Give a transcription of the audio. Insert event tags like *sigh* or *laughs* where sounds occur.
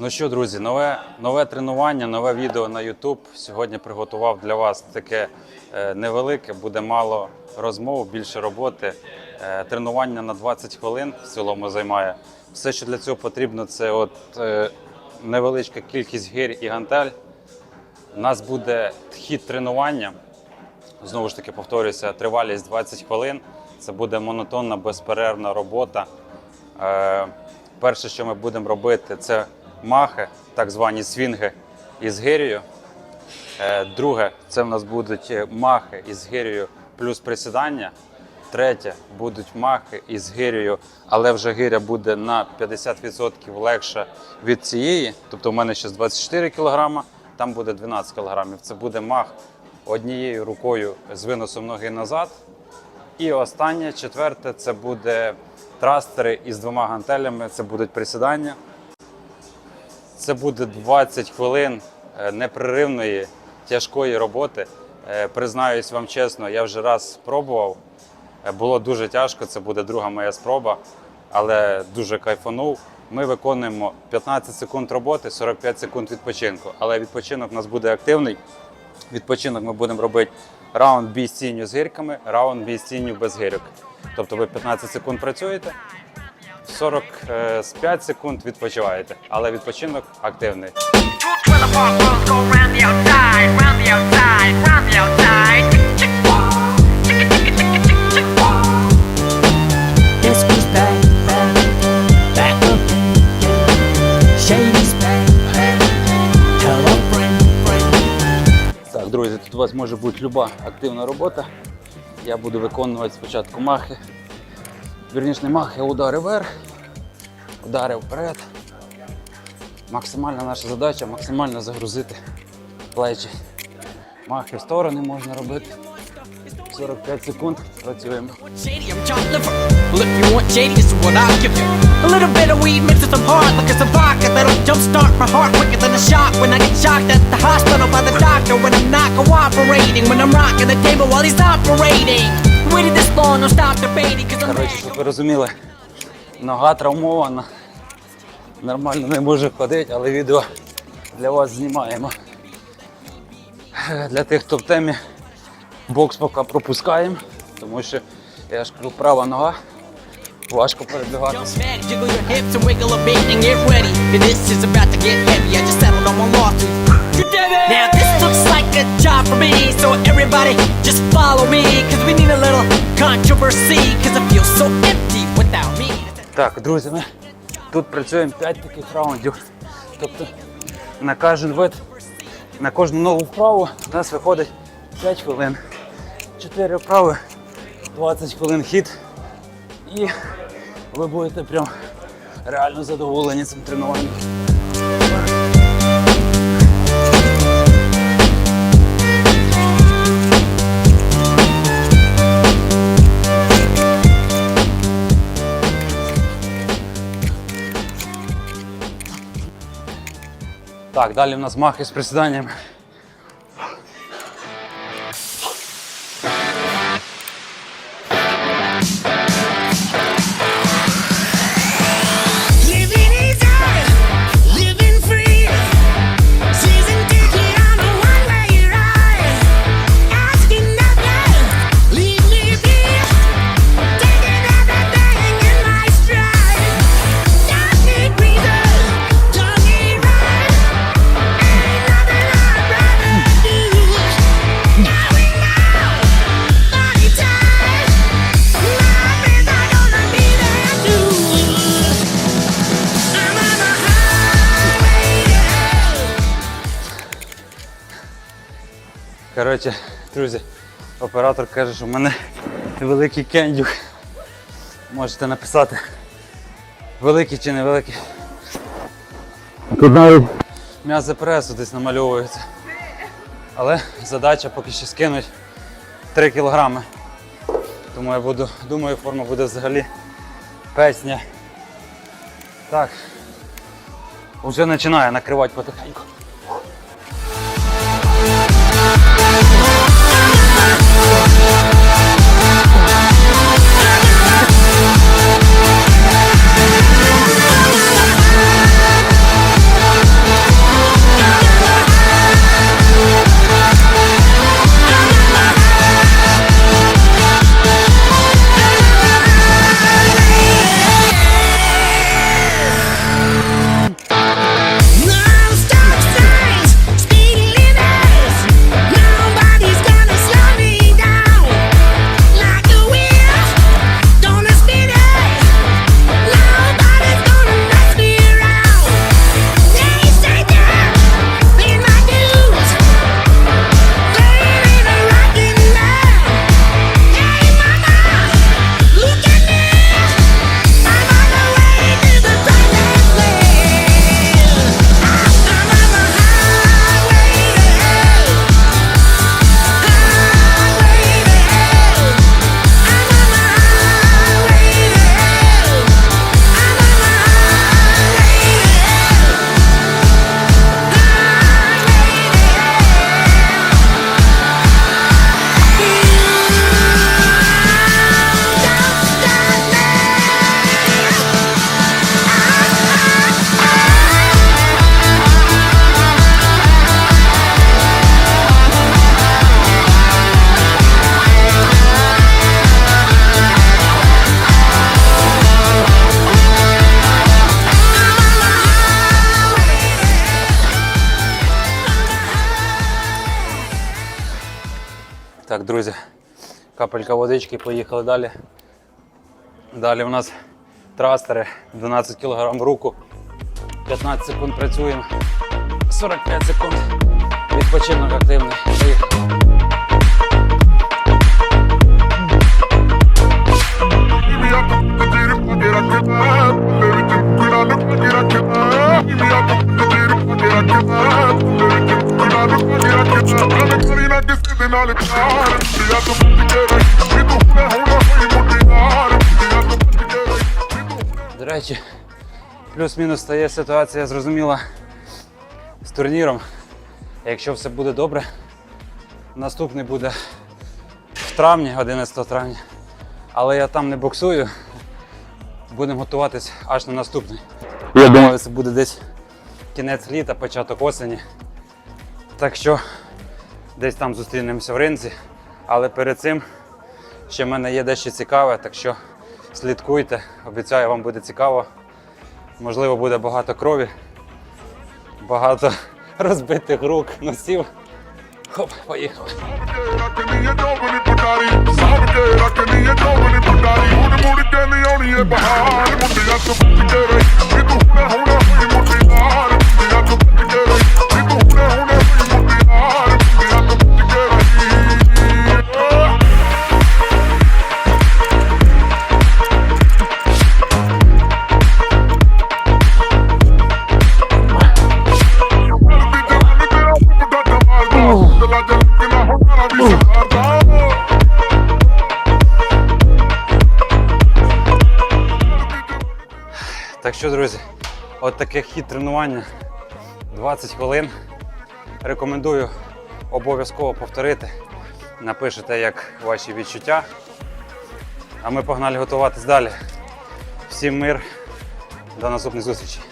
Ну що, друзі, нове, нове тренування, нове відео на YouTube. Сьогодні приготував для вас таке е, невелике, буде мало розмов, більше роботи. Е, тренування на 20 хвилин в цілому займає. Все, що для цього потрібно, це от е, невеличка кількість гир і гантель. У нас буде хід тренування. Знову ж таки, повторюся, тривалість 20 хвилин. Це буде монотонна, безперервна робота. Перше, що ми будемо робити, це махи, так звані свінги із гирію. Е, друге, це в нас будуть е, махи із гирію плюс присідання. Третє будуть махи із гирію, але вже гиря буде на 50% легша від цієї. Тобто, у мене ще 24 кг, там буде 12 кг. Це буде мах однією рукою з виносом ноги назад. І останнє, четверте, це буде трастери із двома гантелями. Це будуть присідання. Це буде 20 хвилин е, непреривної тяжкої роботи. Е, Признаюсь вам чесно, я вже раз спробував. Е, Було дуже тяжко, це буде друга моя спроба, але дуже кайфанув. Ми виконуємо 15 секунд роботи, 45 секунд відпочинку. Але відпочинок у нас буде активний. Відпочинок ми будемо робити раунд бій з тінню з гірками, раунд бій з тінню без гирьок. Тобто ви 15 секунд працюєте, 45 секунд відпочиваєте, але відпочинок активний. Так, друзі, тут у вас може бути люба активна робота. Я буду виконувати спочатку махи. Вірніше не махи, а удари вверх, удари вперед. Максимальна наша задача максимально загрузити плечі. Махи в сторони можна робити. 45 секунд працюємо. Коротше, щоб ви розуміли, нога травмована. Нормально не може ходити, але відео для вас знімаємо. Для тих, хто в темі, бокс поки пропускаємо, тому що я ж кажу, права нога, важко перебігати. Так, друзі, ми тут працюємо 5 таких раундів. Тобто на кожен вид, на кожну нову вправу у нас виходить 5 хвилин. 4 вправи, 20 хвилин хід. І ви будете прям реально задоволені цим тренуванням. Так, далі в нас махи з присіданнями. Коротше, друзі, оператор каже, що в мене великий кендюх. Можете написати, великий чи невеликий. Тут навіть пресу десь намальовується. Але задача поки що скинуть 3 кілограми. Тому я буду, думаю, форма буде взагалі песня. Так. Вже починає накривати потихеньку. Так, друзі, капелька водички, поїхали далі. Далі у нас трастери 12 кг в руку. 15 секунд працюємо. 45 секунд. Відпочинок активний. Поїхали. До речі, плюс-мінус стає ситуація зрозуміла з турніром. Якщо все буде добре, наступний буде в травні, 11 травня. Але я там не боксую. Будемо готуватись аж на наступний. Я думаю, це буде десь кінець літа, початок осені. Так що десь там зустрінемося в ринці. Але перед цим ще в мене є дещо цікаве, так що слідкуйте. Обіцяю, вам буде цікаво. Можливо, буде багато крові, багато *laughs* розбитих рук, носів. Хоп, поїхали. Що, друзі, от таке хід тренування 20 хвилин. Рекомендую обов'язково повторити. Напишете, як ваші відчуття. А ми погнали готуватись далі. Всім мир, до наступних зустрічей.